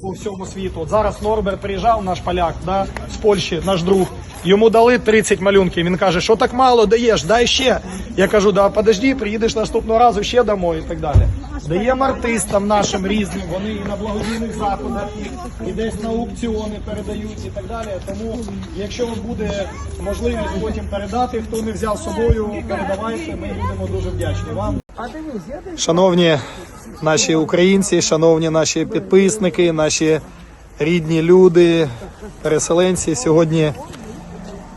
по всьому світу. От зараз Норберт приїжджав, наш поляк, да, з Польщі, наш друг. Йому дали 30 малюнків. Він каже, що так мало даєш, дай ще. Я кажу, да подожди, приїдеш наступного разу ще дамо і так далі. Даємо артистам нашим різним, вони і на благодійних заходах, і, і десь на аукціони передають і так далі. Тому, якщо буде можливість потім передати, хто не взяв з собою, передавайте. Ми будемо дуже вдячні вам. Шановні наші українці, шановні наші підписники, наші рідні люди, переселенці, сьогодні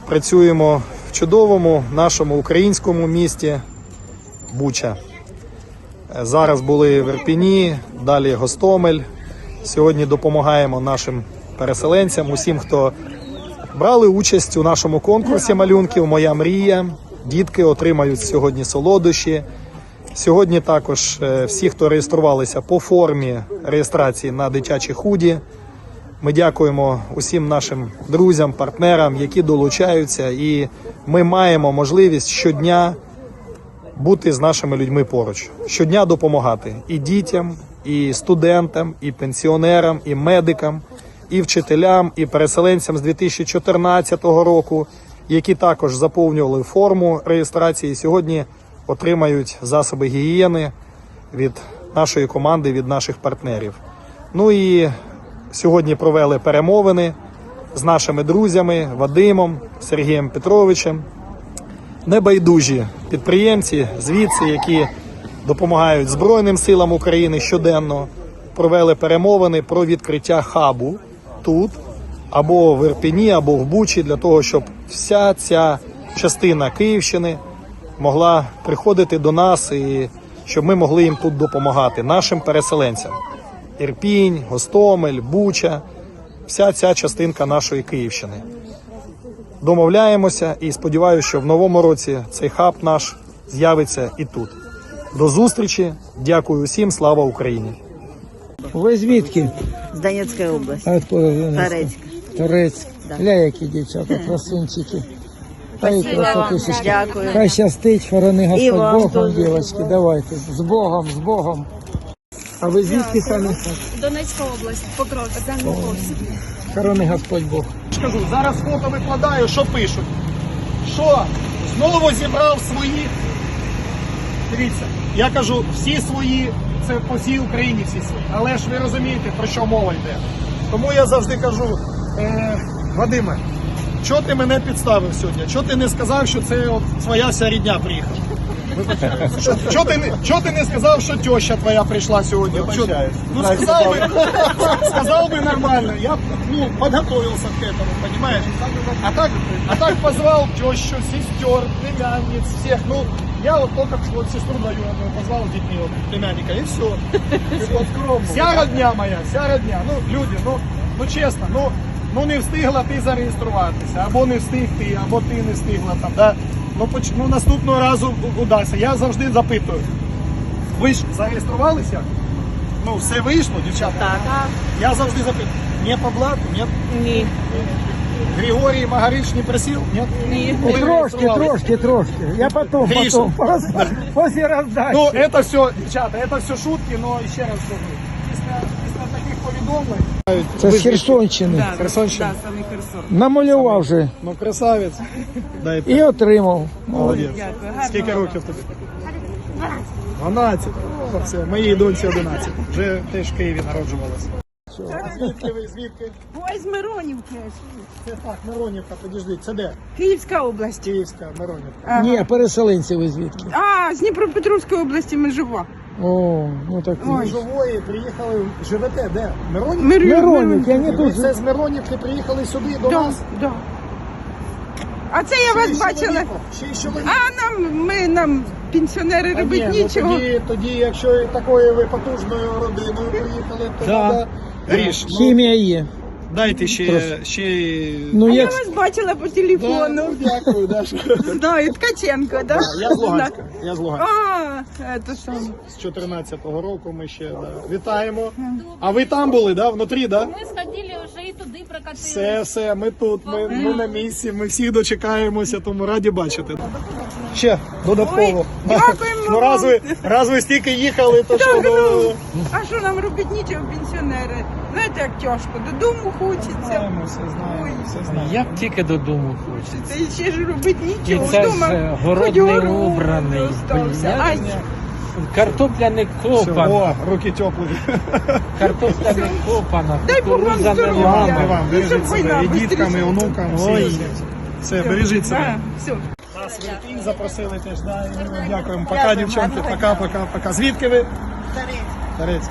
працюємо в чудовому нашому українському місті Буча. Зараз були в Ірпіні, далі Гостомель. Сьогодні допомагаємо нашим переселенцям, усім, хто брали участь у нашому конкурсі малюнків Моя мрія. Дітки отримають сьогодні солодощі. Сьогодні також е, всі, хто реєструвалися по формі реєстрації на дитячі худі. Ми дякуємо усім нашим друзям, партнерам, які долучаються, і ми маємо можливість щодня бути з нашими людьми поруч, щодня допомагати і дітям, і студентам, і пенсіонерам, і медикам, і вчителям, і переселенцям з 2014 року, які також заповнювали форму реєстрації. Сьогодні отримають засоби гігієни від нашої команди, від наших партнерів. Ну і сьогодні провели перемовини з нашими друзями Вадимом, Сергієм Петровичем небайдужі підприємці звідси, які допомагають Збройним силам України щоденно, провели перемовини про відкриття хабу тут, або в Ірпіні, або в Бучі, для того, щоб вся ця частина Київщини могла приходити до нас і щоб ми могли їм тут допомагати, нашим переселенцям. Ірпінь, Гостомель, Буча, вся ця частинка нашої Київщини домовляємося і сподіваюся, що в новому році цей хаб наш з'явиться і тут. До зустрічі. Дякую усім. Слава Україні! Ви звідки? З Донецької області. А откуда ви? Торецьк. Торецьк. Гля, які дівчата, красунчики. Ай, Спасибо вам. красотусечки. Дякую. Хай щастить, хорони І Господь вам Богом, дівчатки, давайте. З Богом, з Богом. А ви звідки самі? Донецька область, Покровськ. Хорони Господь Бог. Скажу, зараз фото викладаю, що пишуть. Що знову зібрав свої. Дивіться, я кажу, всі свої, це по всій Україні всі свої. Але ж ви розумієте, про що мова йде. Тому я завжди кажу, е, Вадиме, чого ти мене підставив сьогодні? Чого ти не сказав, що це от твоя вся рідня приїхала? Що- Чого ти, не- чого ти не сказав, що теща твоя прийшла сьогодні? Чого- Ну сказав би, сказал бы нормально, я б, ну, подготовился к этому, понимаешь? А так, а так позвал тещу, сестер, племянниц, всех, ну, я вот только вот сестру даю, одну позвал вот, племянника, и все. Вся родня моя, вся родня, ну, люди, ну, ну чесно, ну, ну не встигла ти зареєструватися, або не встиг ти, або ти не встигла там, да? Ну, поч- ну наступного разу удасться. Я завжди запитую. Ви ж зареєструвалися? Ну, все вийшло, дівчата? Так. Я завжди запитую. Не по блату? Нет? Ні. Григорій Магарич не просив? Нет? Ні. Коли Трошки, трошки, трошки. Я потом, Гриша. потом. Просто, После раздачи. Ну, это все, дівчата, это все шутки, но ще раз кажу. Після, після таких повідомлень. Це з Херсонщини. Херсонщина? саме Херсон. Намалював вже Ну, красавець. Дай і отримав. Молодець. Скільки років тобі? 12. О, все. Моїй доньці 11. Вже теж в Києві народжувалася. Звідки ви? Звідки? Ой, з Миронівки. Це так, Миронівка, підождіть. Це де? Київська область. Київська Миронівка. Ага. Ні, переселенці ви звідки? А, з Дніпропетровської області ми живо. О, ну так. Ви живої приїхали, живете де? Миронівка? Мир... Миронівки, І вони ви тут. це з Миронівки приїхали сюди до Да, нас? да. А це я вас Ще й бачила. чоловіком, Ще й. А нам, ми, нам, пенсіонери, Та робити ні, ну нічого. тоді, тоді, якщо і такою ви потужною родиною приїхали, то Да. треба... Гріш, ну, Хімія є. Дайте ще, ще... Ну а я вас бачила по Да, телефону. ну, дякую, Даша. Знаю, Ткаченко, да? Я з Луганська. Я з Луганська. А, це саме. З 14-го року ми ще да. вітаємо. А ви там були, да? Внутрі, да? Ми сходили вже і туди прокатили. Все, все, ми тут, ми, ми на місці, ми всі дочекаємося, тому раді бачити. Ще додатково. дякуємо Ну раз ви, раз ви стільки їхали, то що ну, А що нам робити нічого, пенсіонери? Знаєте, як тяжко, додому хочеться. Знаємо, все знаємо, все знаємо. Як тільки додому хочеться. І ще ж робити І нічого. це Вдома ж хоч городний город убраний. остався. Ай, Блядь. Картопля не Все, копана. О, руки теплі. Картопля не копана. Дай Бог вам кукурудза не здоров'я. вам, І щоб бережіть війна себе, і діткам, і онукам. Ой. Все, бережіть себе. Да, все. Нас в запросили теж, да, і ми вам дякуємо. Пока, дівчонки, пока, пока, пока. Звідки ви? Тарець.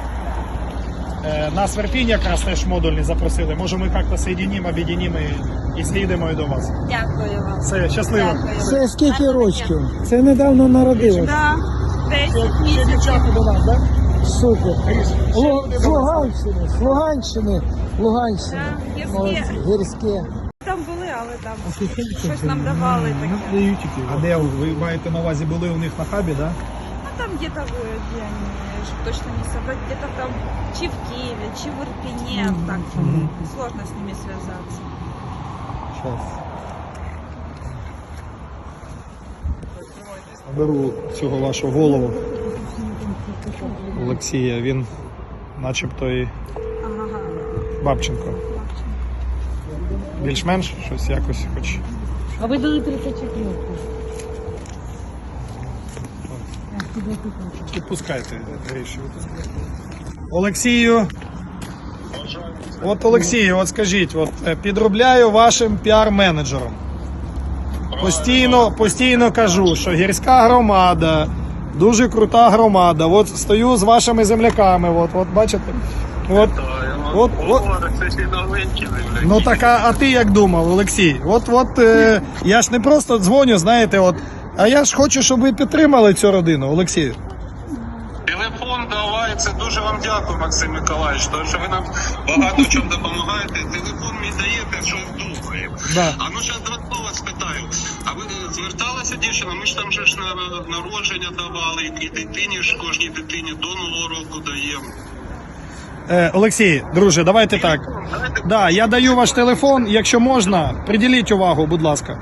Е, Нас в Ірпінь якраз теж модульні запросили. Може ми як-то соєдинимо, об'єднимо і, і слідимо і до вас. Дякую вам. Все, щасливо. Це скільки рочків? Це недавно народилось. Да. Це дівчата до нас, так? Супер. Лу- З Луганщини, з Луганщини, Луганщини. Молодці. Гірське. Були, але там щось нам давали таке. А де ви маєте на увазі були у них на хабі, так? Да? Ну там где-то вы, где они, я точно не собрать, где-то там, чи в Киеве, чи в Ирпене, так сложно с ними связаться. Беру цього вашого голову Олексія, він начебто і Ага. Бабченко. Більш-менш щось якось хоч. А ви дали 34. Відпускайте, Гріші, відпускайте. Олексію. От Олексію, от скажіть, от е, підробляю вашим піар-менеджером. Постійно, постійно кажу, що гірська громада, дуже крута громада. От стою з вашими земляками. От, от бачите? От, от, от. Ну так, а, а ти як думав, Олексій? От, от е, я ж не просто дзвоню, знаєте, от, а я ж хочу, щоб ви підтримали цю родину, Олексій. Телефон давай, це дуже вам дякую, Максим Миколаївич, тому що ви нам багато в чому допомагаєте. Телефон мені даєте, що думаємо. Да. А ну ще два слова спитаю. А ви зверталася дівчина? Ми ж там же ж на народження давали, і дитині ж кожній дитині до нового року даємо. Е, Олексій, друже, давайте так. Да, я даю ваш телефон. Якщо можна, приділіть увагу, будь ласка.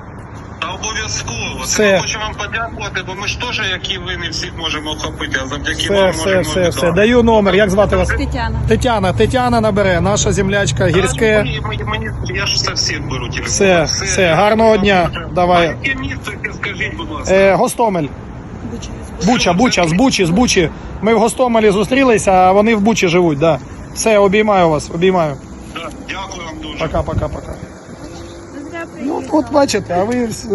та обов'язково. Все. Це ми хочемо вам подякувати, бо ми ж теж, як і ви, не всіх можемо охопити, а завдяки Все, вам все, можемо все, все. віддати. Даю номер. Як звати вас? Тетяна. Тетяна. Тетяна набере, наша землячка, гірське. Мені, мені, мені, я ж со всіх беру телефон. Все, все, гарного дня. Давай. А яке місце, скажіть, будь ласка. Е, Гостомель. Буча, Буча, з Бучі, з Бучі. Ми в Гостомелі зустрілися, а вони в Бучі живуть, да. Все, обіймаю вас, обіймаю. Да, Дякую вам дуже. Пока, пока, пока. Ну, от, от бачите, а ви всі-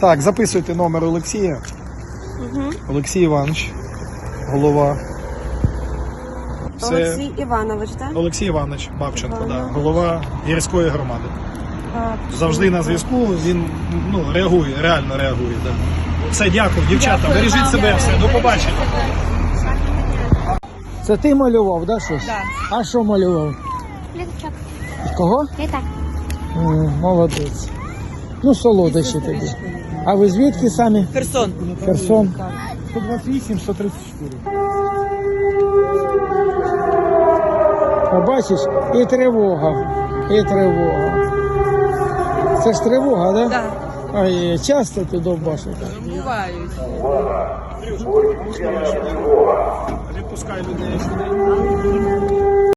так, записуйте номер Олексія. Олексій Іванович, голова. Це Олексій Іванович, так? Олексій Іванович Бабченко, да, голова гірської громади. Завжди на зв'язку. Він ну реагує, реально реагує. Да. Все, дякую, дівчата. Бережіть себе, все, до побачення. Це ти малював, да, щось? Да. А що малював? Літачок. Кого? Літак. М, молодець. Ну, солодощі тобі. А ви звідки самі? Херсон. Херсон. 128, 134. Побачиш, і тривога, і тривога. Це ж тривога, да? Ой, часто ти довбашите? Бувають. Відпускай людей сюди.